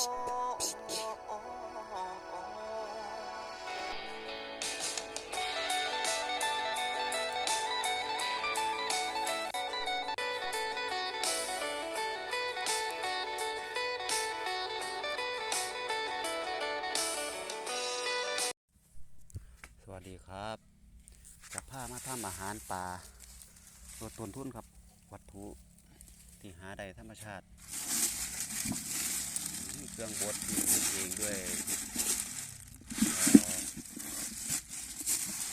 สวัสดีครับจะพามาทำอาหารปลาลดต้นทุนครับ วัตถุที่หาได้ธรรมชาติ เครื่องบดที่ทำเองด้วย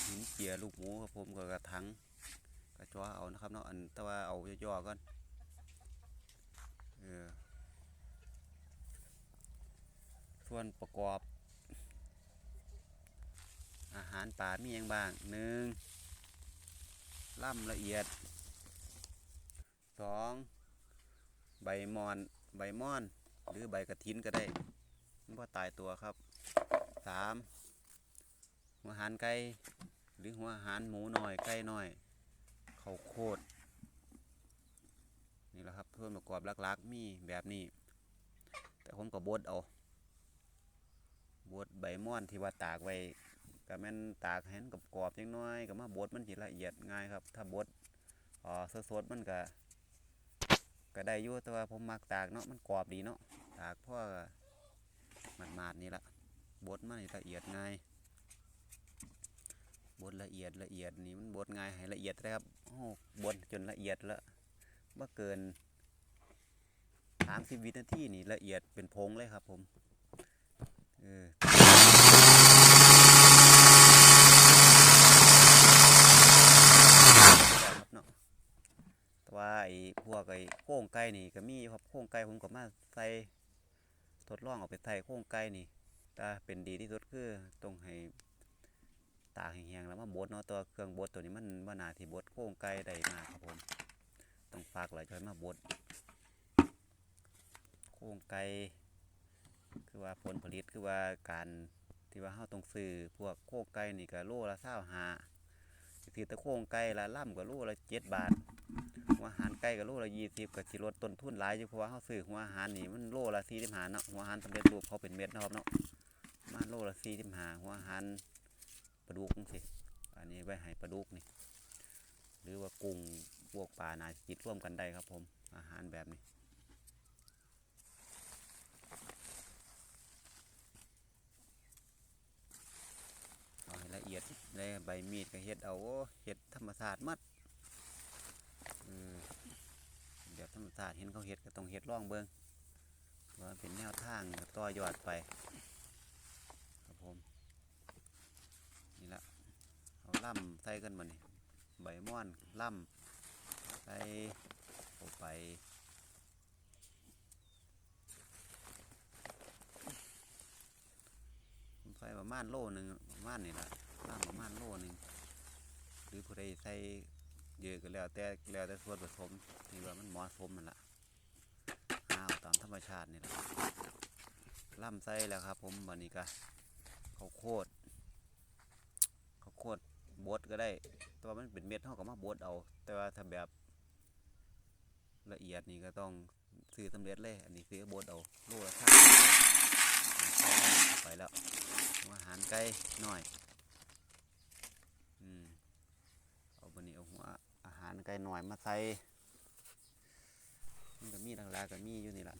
หินเจียลูกหมูครับผมกับกระถังกระจ้อเอานะครับเนาะอันแต่ว่าเอาย่อๆก่อนเออส่วนประกอบ อาหารป่ามีอย่างบ้างหนึ่งล่ำละเอียดสองใบมอน ใบมอน หรือใบกระถินก็ได้มันพอตายตัวครับสามหัวหารไก่หรือหัวหารหมูหน่อยไก่หน่อยเขาโคดนี่แหละครับส่วนประกอบลักๆมีแบบนี้ แต่ผมก็บดเอาบดใบม่อนที่ว่าตากไว้ก็แม่นตากแห้งกับกรอบๆจังน้อยก็มาบดมันสิละเอียดง่ายครับ ถ้าบดอ๋อสดๆมันก็ก็ได้ยู่แต่ว่าผมมักตากเนาะมันกรอบดีเนาะ ตากพราะมันมาดๆนี่ละบดมันละเอียดง่ายบดละเอียดละเอียดนี่มันบดง่ายให้ละเอียดเลยครับโอ้บดจนละเอียดละเมื่อเกินสามสิบวินาทีนี่ละเอียดเป็นพงเลยครับผมเออครับเนาะแต่ว่าไอ้พวกไอ้โค้งไก่นี่ก็มีครับโค้งไก่ผมก็มาใส่ ทดลองเอาไปใส่โค้งไก่นี่แต่เป็นดีที่สุดคือต้องให้ตากแห้งๆแล้วมาบดเนาะตัวเครื่องบดตัวนี้มันว่านาที่บดโค้งไก่ได้มากครับผมต้องฝากหลายจอยมาบดโค้งไก่คือว่าผลผลิตคือว่าการที่ว่าเฮาต้องซื้อพวกโค้งไก่นี่ก็โลละ 25ถือตะโค้งไก่ละล่ำกับลูกละเจ็ดบาท หัวอาหารไก่กับลูกละยี่สิบกับจิลดต้นทุนหลายอยู่เพราะว่าเขาซื้อหัวอาหารนี่มันโลละสี่สิบห้าเนาะหัวอาหารสำเร็จรูปเขาเป็นเม็ดเนาะครับเนาะมาโลละสี่สิบห้าหัวอาหารปลาดุกสิอันนี้ไว้ให้ปลาดุกนี่หรือว่ากุ้งพวกปลานาจิตร่วมกันได้ครับผมอาหารแบบนี้ เอาให้ละเอียดเลยใบมีดก็เฮ็ดเอาเฮ็ดธรรมศาสตร์มัดเออแบบธรรมศาสตร์เห็นเขาเฮ็ดก็ต้องเฮ็ดร่องเบิ่งว่าเป็นแนวทางต่อยอดไปครับผมนี่ละเอาล่ำใส่กันมานี่ใบม่อนล่ำใส่เข้าไปใส่ประมาณโลหนึ่งประมาณนี่แหละ ล่ำประมาณโลหนึ่งหรือผู้ใดใส่เยอะก็แล้วแต่แล้วแต่ส่วนผสมที่ว่ามันเหมาะสมมันละเอาตามธรรมชาตินี่แหละล่ำใส่แล้วครับ ผมวันนี้ก็ข้าวโคดข้าวโคดบดก็ได้แตัวามันเป็นเม็ดเท่ากับมาบดเอา แต่ว่าถ้าแบบละเอียดนี่ก็ต้องซื้อสำเร็จเลย อันนี้ซื้อบดเอาโลละค่าไปแล้วหัวอาหารไก่หน่อยอืมเอาบันนี้เอาหัวอาหาร ไก่หน่อยมาใส่มันก็มีหลักๆก็มีอยู่นี่แหละ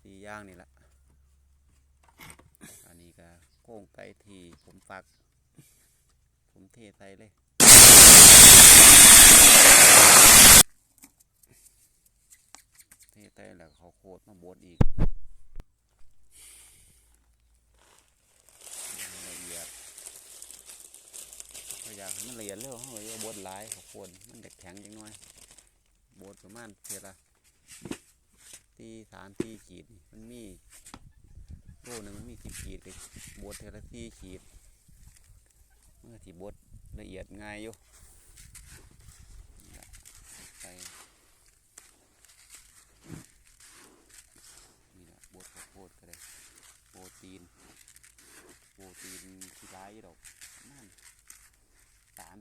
สีย่างนี่แหละอันนี้ก็โค้งไก่ที่ผมฟัก ผมเทใส่เลยเทใส่แล้วเขาโคตรมาบดอีกอย่างละเอียดก็อยากมันละเอียดเร็วเขาเลยบดหลายขอบคนมันเด็กแข็งจังน้อยบดประมาณเท่าละตีสามตีขีดมันมีโลหนึ่งมันมีสิบขีดก็บดเท่าละสี่ขีดเมื่อที่บดละเอียดง่ายอยู่นี่ล่ะใส่ นี่แหละบดข้าวโพดก็ได้โปรตีน โปรตีนที่ร้ายอยู่ดอกประมาณ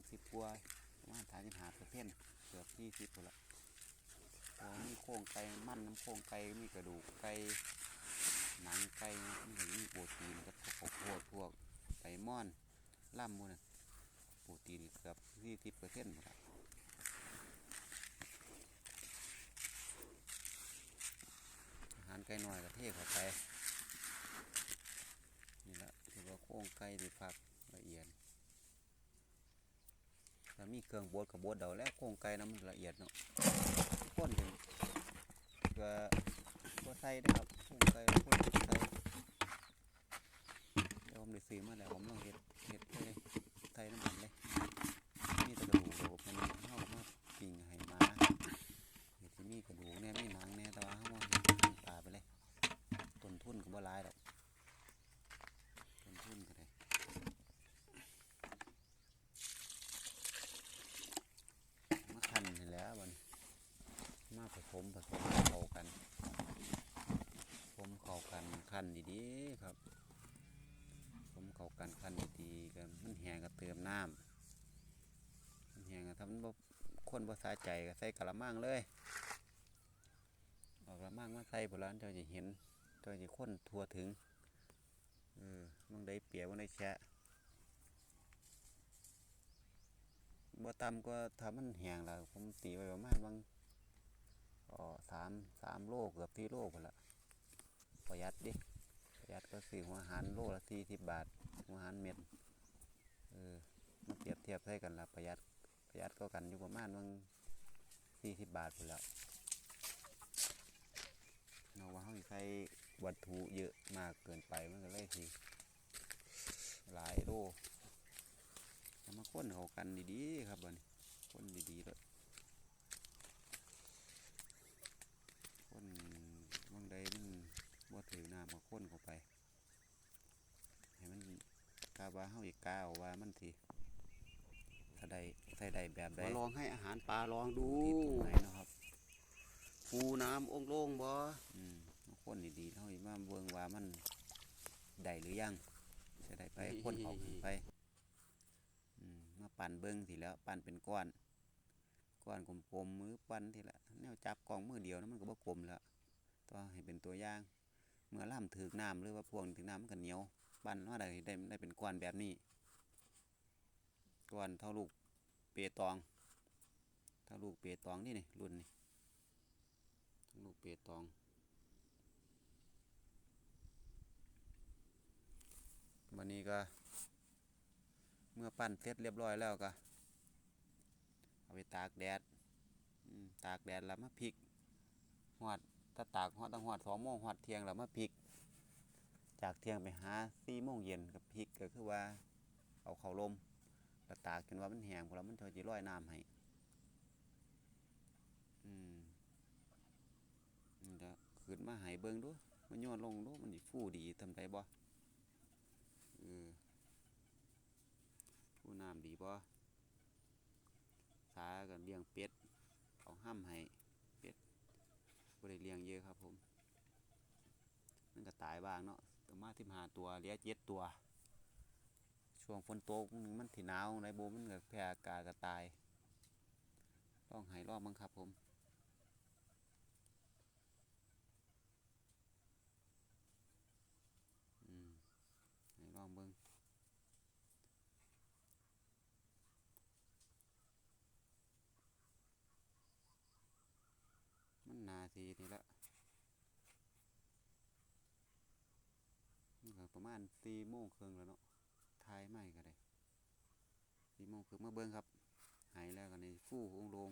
สามสิบกว่าประมาณสามสิบหาเปอร์เซ็นต์เกือบยี่สิบหมดละพอมีโครงไก่มันน้ำโครงไก่มีกระดูกไก่หนังไก่มันก็มีโปรตีนกับข้าวโพดพวกไก่ม่อนล่ำมูนโปรตีนเกือบสี่สิบเปอร์เซ็นต์หมดละอาหารไก่น้อยก็เทศเข้าไปนี่ละถือว่าโครงไก่ที่พักละเอียด ถ้ามีเครื่องบดกับบดเดาแล้วโครงไก่น้ำมันละเอียดเนาะข้นถึงก็ก็ใส่ได้ครับโครงไก่ข้นใส่เดี๋ยวผมได้ซื้อมาแล้วผมลองเห็ดเห็ดไปเลยใส่น้ำมันเลยมีแต่กระดูกโหลกมันเข้ามาปิ้งให้หมาเฮ็ดที่มีกระดูกเนี่ยมีหนังเนี่ยแต่ว่าเขามาเฮ็ดหั่นปลาไปเลยต้นทุนก็บ่หลายดอกต้นทุนก็ได้ มาคั้นนี่แหล้วมันมา ผสมผสมเข้ากันผสมเข้ากันคั้นดีๆครับผสมเข้ากันคั้นดีๆกันมันแห้งก็เติมน้ำมันแห้งก็ทำมันบ่คนภาษาใจก็ใส่กะละมังเลยเอากระมังมาใส่โบราณเจ้าจะเห็นเจ้าจะค้นทั่วถึงเออมันได้เปียบมันได้แชะบ่ต่ำกว่าถ้ามันแห้งแล้วผมตีไว้ประมาณบางามสามโลเกือบที่โลพุ่นละประหยัดดิประหยัดก็ซื้อหัวหารโลละสี่สิบบาท หัวหารเม็ดเออมาเปรียบเทียบใส่กันละประหยัดประหยัดก็กันอยู่ประมาณบางสี่สิบบาทพุ่นละเราว่าเขาใช้วัตถุเยอะมากเกินไปมันก็เลยสิหลายโลเอามาค้นเขากันดีๆครับบัดนค้นดีๆเลยค้นบางใดมัน บ่ถือน้ำมาค้นเข้าไป ให้มันกาว่าเฮาอีกกาเอาว่ามันสิถ้าได้ใส่ได้แบบใดมาลองให้อาหารปลาลองดูที่ตรงไหนเนาะครับปูน้ำองค์โล่งบ่อืมมาค้นดีๆเฮาสิมาเบิ่งว่ามันได้หรือยังจะได้ไปค้นเข้าขึ้นไปอืมมาปั่นเบิ่งสิแล้วปั่นเป็นก้อนก้อนกลมๆมือปั้นทีละแนวจับกล่องมือเดียวนะมันก็บ่กลมแล้วต้องให้เป็นตัวอย่าง เมื่อล่ำถือน้ำหรือว่าพวงถือน้ำมันก็เหนียวปั้นว่าได้ได้ได้เป็นก้อนแบบนี้ก้อนเท่าลูกเปตอง เท่าลูกเปตองนี่นี่รุ่นนี่เท่าลูกเปตองวันนี้ก็เมื่อปั้นเสร็จเรียบร้อยแล้วก็ เอาไปตากแดดตากแดดแล้วมาพริกหอด ถ้าตากหอดตั้งหอดสองโมงหอดเที่ยงแล้วมาพริก จากเที่ยงไปหาสี่โมงเย็นกับพริกก็คือว่าเอาเข้าลมแล้วตากจนว่ามันแห้งพอแล้วมันจะร้อยน้ำให้อืมนี่เดี๋ยวขึ้นมาให้เบิ่งดูมันโยนลงดูมันฟูดีทำไดบ่เออฟูน้ำดีบ่สากันเลี้ยงเป็ดเอาห้ามให้ บ่ได้เลี้ยงเยอะครับผม มันก็ตายบ้างเนาะประมาณสิบห้าตัวเลี้ยเจ็ดตัว ช่วงฝนตกมันถี่หนาวในโบมันก็แพ้อากาศก็ตายลองให้ลองบ้งครับผมอืมให้ลองเบิ่ง ทีนี่ละประมาณสี่โมงครึ่งแล้วเนาะทายไม่ก็ได้สี่โมงครึ่งมาเบิ้งครับ หายแล้วกันในฟู่องลง